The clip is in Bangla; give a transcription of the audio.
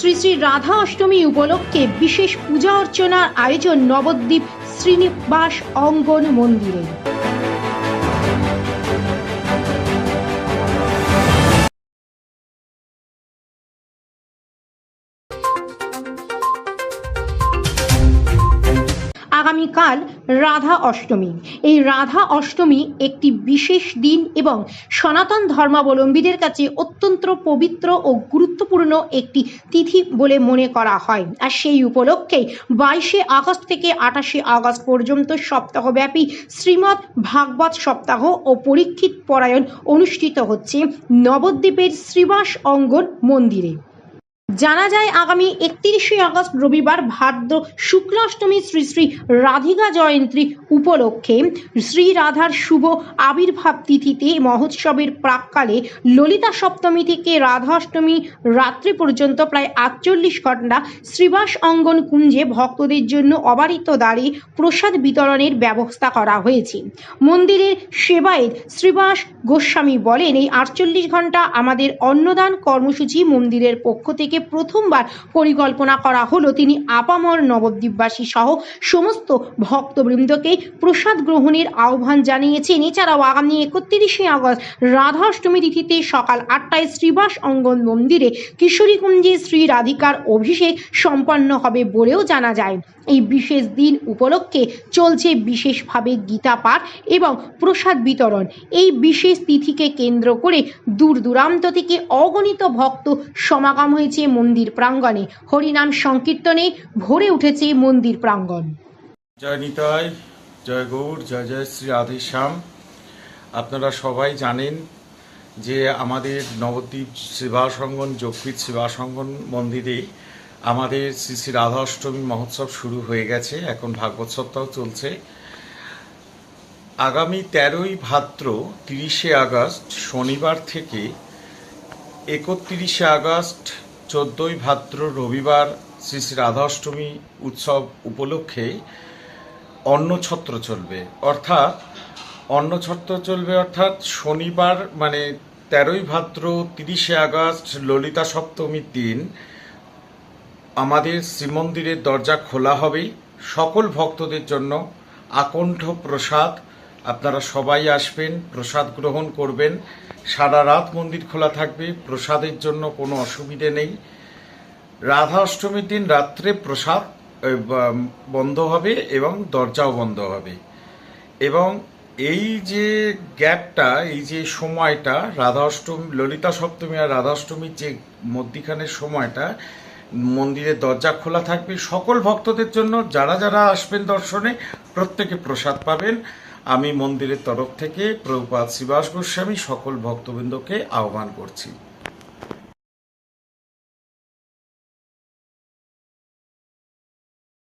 শ্রী শ্রী রাধা অষ্টমী উপলক্ষে বিশেষ পূজা অর্চনার আয়োজন নবদ্বীপ শ্রীনিবাস অঙ্গন মন্দিরে। আগামীকাল রাধা অষ্টমী। এই রাধা অষ্টমী একটি বিশেষ দিন এবং সনাতন ধর্মাবলম্বীদের কাছে অত্যন্ত পবিত্র ও গুরুত্বপূর্ণ একটি তিথি বলে মনে করা হয়। আর সেই উপলক্ষে বাইশে আগস্ট থেকে আঠাশে আগস্ট পর্যন্ত সপ্তাহব্যাপী শ্রীমৎ ভাগবত সপ্তাহ ও পরীক্ষিত পরায়ণ অনুষ্ঠিত হচ্ছে নবদ্বীপের শ্রীবাস অঙ্গন মন্দিরে। জানা যায় আগামী একত্রিশে আগস্ট রবিবার ভাদ্র শুক্লাষ্টমী শ্রী শ্রী রাধিকা জয়ন্তী উপলক্ষে শ্রী রাধার শুভ আবির্ভাব তিথিতে মহোৎসবের প্রাককালে ললিতা সপ্তমী থেকে রাধাষ্টমী রাত্রি পর্যন্ত প্রায় আটচল্লিশ ঘণ্টা শ্রীবাস অঙ্গন কুঞ্জে ভক্তদের জন্য অবারিত দ্বারে প্রসাদ বিতরণের ব্যবস্থা করা হয়েছে। মন্দিরের সেবায়েত শ্রীবাস গোস্বামী বলেন, এই আটচল্লিশ ঘণ্টা আমাদের অন্নদান কর্মসূচি মন্দিরের পক্ষ থেকে প্রথমবার পরিকল্পনা করা হলো। তিনি আপামর নবদ্বীপবাসী সহ সমস্ত ভক্তবৃন্দকে প্রসাদ গ্রহণের আহ্বান জানিয়েছেন। এছাড়াও আগামী একত্রিশে আগস্ট রাধাষ্টমী তিথিতে সকাল আটটায় শ্রীবাস অঙ্গন মন্দিরে কিশোরীকুঞ্জে শ্রী রাধিকার অভিষেক সম্পন্ন হবে বলেও জানা যায়। এই বিশেষ দিন উপলক্ষে চলছে বিশেষভাবে গীতা পাঠ এবং প্রসাদ বিতরণ। এই বিশেষ তিথিকে কেন্দ্র করে দূর দূরান্ত থেকে অগণিত ভক্ত সমাগম হয়েছে। মন্দির প্রাঙ্গণে। হরিনাম সংকীর্তনে ভরে উঠেছে মন্দির প্রাঙ্গণ। জয় নিতাই, জয় গৌর, জয় জয় শ্রী রাধেশ্যাম। আপনারা সবাই জানেন যে আমাদের নবদ্বীপ শিবাসঙ্গন যোগপীঠ শিবাসঙ্গন মন্দিরে আমাদের শ্রী শ্রী রাধা অষ্টমী মহোৎসব শুরু হয়ে গেছে। এখন ভাগবত সপ্তাহ চলছে। আগামী তেরোই ভাদ্র তিরিশে আগস্ট, শনিবার থেকে একত্রিশে আগস্ট চোদ্দোই ভাদ্র রবিবার শ্রী শ্রী রাধা অষ্টমী উৎসব উপলক্ষে অন্নছত্র চলবে। অর্থাৎ অন্নছত্র চলবে অর্থাৎ শনিবার মানে তেরোই ভাদ্র তিরিশে আগস্ট ললিতা সপ্তমীর দিন আমাদের শ্রীমন্দিরের দরজা খোলা হবে। সকল ভক্তদের জন্য আকণ্ঠ প্রসাদ আপনারা সবাই আসবেন, প্রসাদ গ্রহণ করবেন। সারা রাত মন্দির খোলা থাকবে, প্রসাদের জন্য কোনো অসুবিধে নেই। রাধা অষ্টমীর দিন রাত্রে প্রসাদ বন্ধ হবে এবং দরজাও বন্ধ হবে। এবং এই যে গ্যাপটা, এই যে সময়টা, রাধা অষ্টমী, ললিতা সপ্তমী আর রাধা অষ্টমীর যে মধ্যিখানের সময়টা, মন্দিরের দরজা খোলা থাকবে। সকল ভক্তদের জন্য যারা যারা আসবেন দর্শনে, প্রত্যেকে প্রসাদ পাবেন। আমি মন্দিরের তরফ থেকে প্রভুপাত শ্রীবাস গোস্বামী সকল ভক্তবৃন্দকে আহ্বান করছি।